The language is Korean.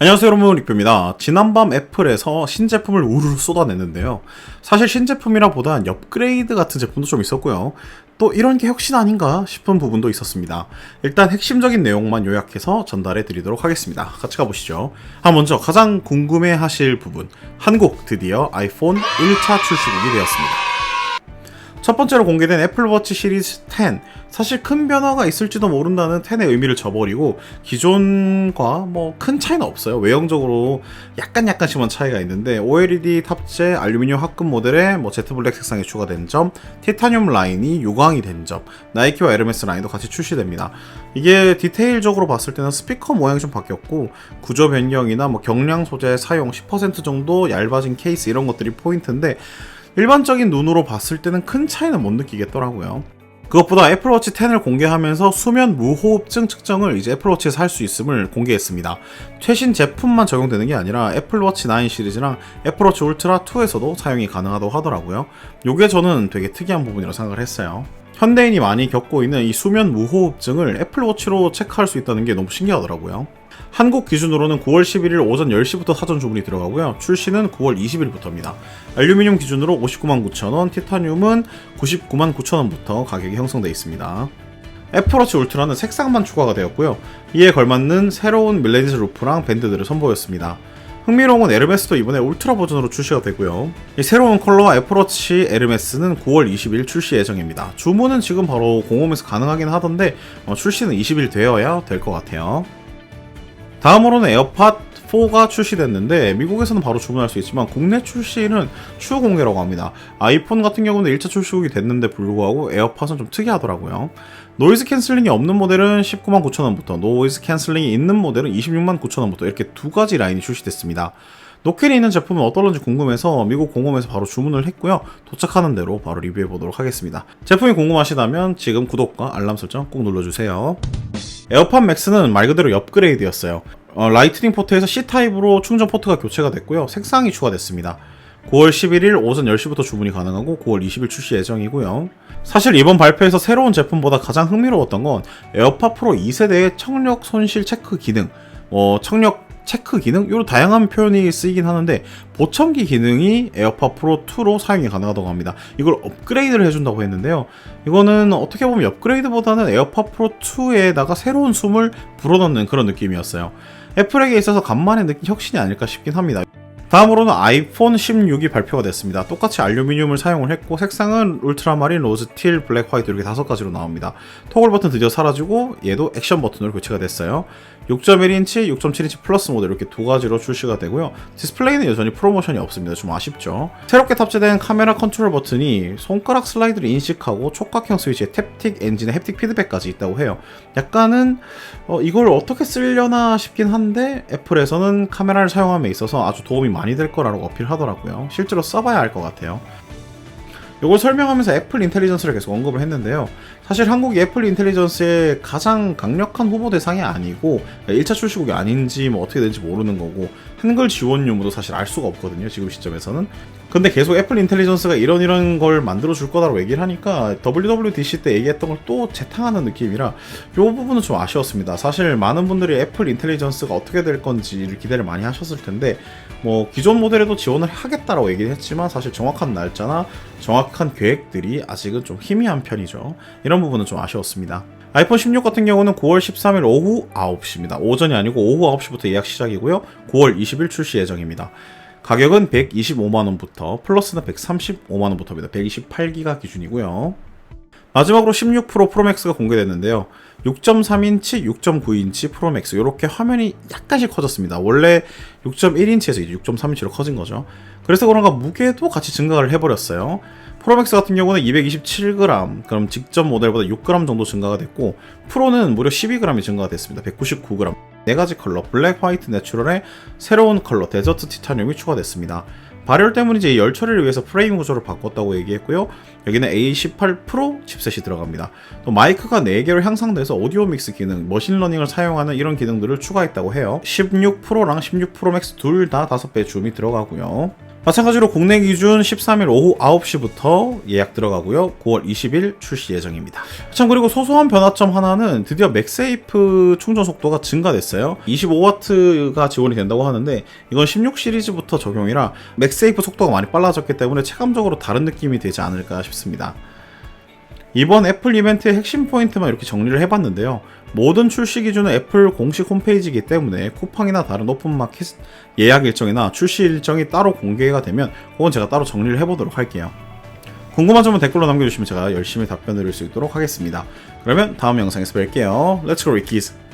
안녕하세요 여러분 리뷰입니다. 지난밤 애플에서 신제품을 우르르 쏟아냈는데요. 사실 신제품이라 보단 업그레이드 같은 제품도 좀 있었고요. 또 이런 게 혁신 아닌가 싶은 부분도 있었습니다. 일단 핵심적인 내용만 요약해서 전달해 드리도록 하겠습니다. 같이 가보시죠. 아 먼저 가장 궁금해 하실 부분. 한국 드디어 아이폰 1차 출시국이 되었습니다. 첫 번째로 공개된 애플워치 시리즈 10. 사실 큰 변화가 있을지도 모른다는 10의 의미를 저버리고 기존과 뭐 큰 차이는 없어요. 외형적으로 약간 약간씩만 차이가 있는데 OLED 탑재 알루미늄 합금 모델에 뭐 제트 블랙 색상이 추가된 점, 티타늄 라인이 유광이 된 점, 나이키와 에르메스 라인도 같이 출시됩니다. 이게 디테일적으로 봤을 때는 스피커 모양이 좀 바뀌었고 구조 변경이나 뭐 경량 소재 사용 10% 정도 얇아진 케이스 이런 것들이 포인트인데 일반적인 눈으로 봤을 때는 큰 차이는 못 느끼겠더라고요. 그것보다 애플워치 10을 공개하면서 수면 무호흡증 측정을 이제 애플워치에서 할 수 있음을 공개했습니다. 최신 제품만 적용되는 게 아니라 애플워치 9 시리즈랑 애플워치 울트라 2에서도 사용이 가능하다고 하더라고요. 요게 저는 되게 특이한 부분이라고 생각을 했어요. 현대인이 많이 겪고 있는 이 수면 무호흡증을 애플워치로 체크할 수 있다는 게 너무 신기하더라고요. 한국 기준으로는 9월 11일 오전 10시부터 사전 주문이 들어가고요. 출시는 9월 20일부터입니다. 알루미늄 기준으로 59만 9천원, 티타늄은 99만 9천원부터 가격이 형성되어 있습니다. 애플워치 울트라는 색상만 추가가 되었고요. 이에 걸맞는 새로운 밀레니스 루프랑 밴드들을 선보였습니다. 흥미로운 건 에르메스도 이번에 울트라 버전으로 출시가 되고요. 이 새로운 컬러와 애플워치 에르메스는 9월 20일 출시 예정입니다. 주문은 지금 바로 공홈에서 가능하긴 하던데 어, 출시는 20일 되어야 될 것 같아요. 다음으로는 에어팟 4가 출시됐는데 미국에서는 바로 주문할 수 있지만 국내 출시는 추후 공개라고 합니다. 아이폰 같은 경우는 1차 출시국이 됐는데 불구하고 에어팟은 좀 특이하더라고요. 노이즈 캔슬링이 없는 모델은 19만 9천원부터 노이즈 캔슬링이 있는 모델은 26만 9천원부터 이렇게 두 가지 라인이 출시됐습니다. 노캔이 있는 제품은 어떨런지 궁금해서 미국 공홈에서 바로 주문을 했고요. 도착하는 대로 바로 리뷰해 보도록 하겠습니다. 제품이 궁금하시다면 지금 구독과 알람 설정 꼭 눌러주세요. 에어팟 맥스는 말 그대로 업그레이드였어요. 어, 라이트닝 포트에서 C타입으로 충전 포트가 교체가 됐고요. 색상이 추가됐습니다. 9월 11일 오전 10시부터 주문이 가능하고 9월 20일 출시 예정이고요. 사실 이번 발표에서 새로운 제품보다 가장 흥미로웠던 건 에어팟 프로 2세대의 청력 손실 체크 기능, 어, 청력 체크 기능? 이런 다양한 표현이 쓰이긴 하는데 보청기 기능이 에어팟 프로 2로 사용이 가능하다고 합니다. 이걸 업그레이드를 해준다고 했는데요. 이거는 어떻게 보면 업그레이드보다는 에어팟 프로 2에다가 새로운 숨을 불어넣는 그런 느낌이었어요. 애플에게 있어서 간만에 느낀 혁신이 아닐까 싶긴 합니다. 다음으로는 아이폰 16이 발표가 됐습니다. 똑같이 알루미늄을 사용을 했고 색상은 울트라마린, 로즈, 틸, 블랙, 화이트 이렇게 다섯 가지로 나옵니다. 토글 버튼 드디어 사라지고 얘도 액션 버튼으로 교체가 됐어요. 6.1인치, 6.7인치 플러스 모델 이렇게 두 가지로 출시가 되고요. 디스플레이는 여전히 프로모션이 없습니다. 좀 아쉽죠. 새롭게 탑재된 카메라 컨트롤 버튼이 손가락 슬라이드를 인식하고 촉각형 스위치에 탭틱 엔진의 햅틱 피드백까지 있다고 해요. 약간은 어, 이걸 어떻게 쓰려나 싶긴 한데 애플에서는 카메라를 사용함에 있어서 아주 도움이 많이 될 거라고 어필하더라고요. 실제로 써봐야 알 것 같아요. 이걸 설명하면서 애플 인텔리전스를 계속 언급을 했는데요. 사실 한국이 애플 인텔리전스의 가장 강력한 후보 대상이 아니고 1차 출시국이 아닌지 뭐 어떻게 되는지 모르는 거고 한글 지원 유무도 사실 알 수가 없거든요. 지금 시점에서는. 근데 계속 애플 인텔리전스가 이런 이런 걸 만들어 줄 거다라고 얘기를 하니까 WWDC 때 얘기했던 걸 또 재탕하는 느낌이라 이 부분은 좀 아쉬웠습니다. 사실 많은 분들이 애플 인텔리전스가 어떻게 될 건지를 기대를 많이 하셨을 텐데 뭐 기존 모델에도 지원을 하겠다라고 얘기를 했지만 사실 정확한 날짜나 정확 한 계획들이 아직은 좀 희미한 편이죠. 이런 부분은 좀 아쉬웠습니다. 아이폰 16 같은 경우는 9월 13일 오후 9시입니다. 오전이 아니고 오후 9시부터 예약 시작이고요. 9월 20일 출시 예정입니다. 가격은 125만원부터 플러스는 135만원부터입니다. 128기가 기준이고요. 마지막으로 16 프로 프로맥스가 공개됐는데요. 6.3인치, 6.9인치 프로맥스 이렇게 화면이 약간씩 커졌습니다. 원래 6.1인치에서 이제 6.3인치로 커진 거죠. 그래서 그런가 무게도 같이 증가를 해버렸어요. 프로맥스 같은 경우는 227g, 그럼 직전 모델보다 6g 정도 증가가 됐고 프로는 무려 12g이 증가가 됐습니다. 199g. 네 가지 컬러, 블랙, 화이트, 내추럴에 새로운 컬러, 데저트 티타늄이 추가됐습니다. 발열 때문인지 열 처리를 위해서 프레임 구조를 바꿨다고 얘기했고요. 여기는 A18 프로 칩셋이 들어갑니다. 또 마이크가 4개로 향상돼서 오디오 믹스 기능, 머신러닝을 사용하는 이런 기능들을 추가했다고 해요. 16 프로랑 16 프로 맥스 둘 다 5배 줌이 들어가고요. 마찬가지로 국내 기준 13일 오후 9시부터 예약 들어가고요. 9월 20일 출시 예정입니다. 참 그리고 소소한 변화점 하나는 드디어 맥세이프 충전 속도가 증가됐어요. 25W가 지원이 된다고 하는데 이건 16 시리즈부터 적용이라 맥세이프 속도가 많이 빨라졌기 때문에 체감적으로 다른 느낌이 되지 않을까 싶습니다. 이번 애플 이벤트의 핵심 포인트만 이렇게 정리를 해봤는데요. 모든 출시 기준은 애플 공식 홈페이지이기 때문에 쿠팡이나 다른 오픈마켓 예약 일정이나 출시 일정이 따로 공개가 되면 그건 제가 따로 정리를 해보도록 할게요. 궁금한 점은 댓글로 남겨주시면 제가 열심히 답변 드릴 수 있도록 하겠습니다. 그러면 다음 영상에서 뵐게요. Let's go, Rickies!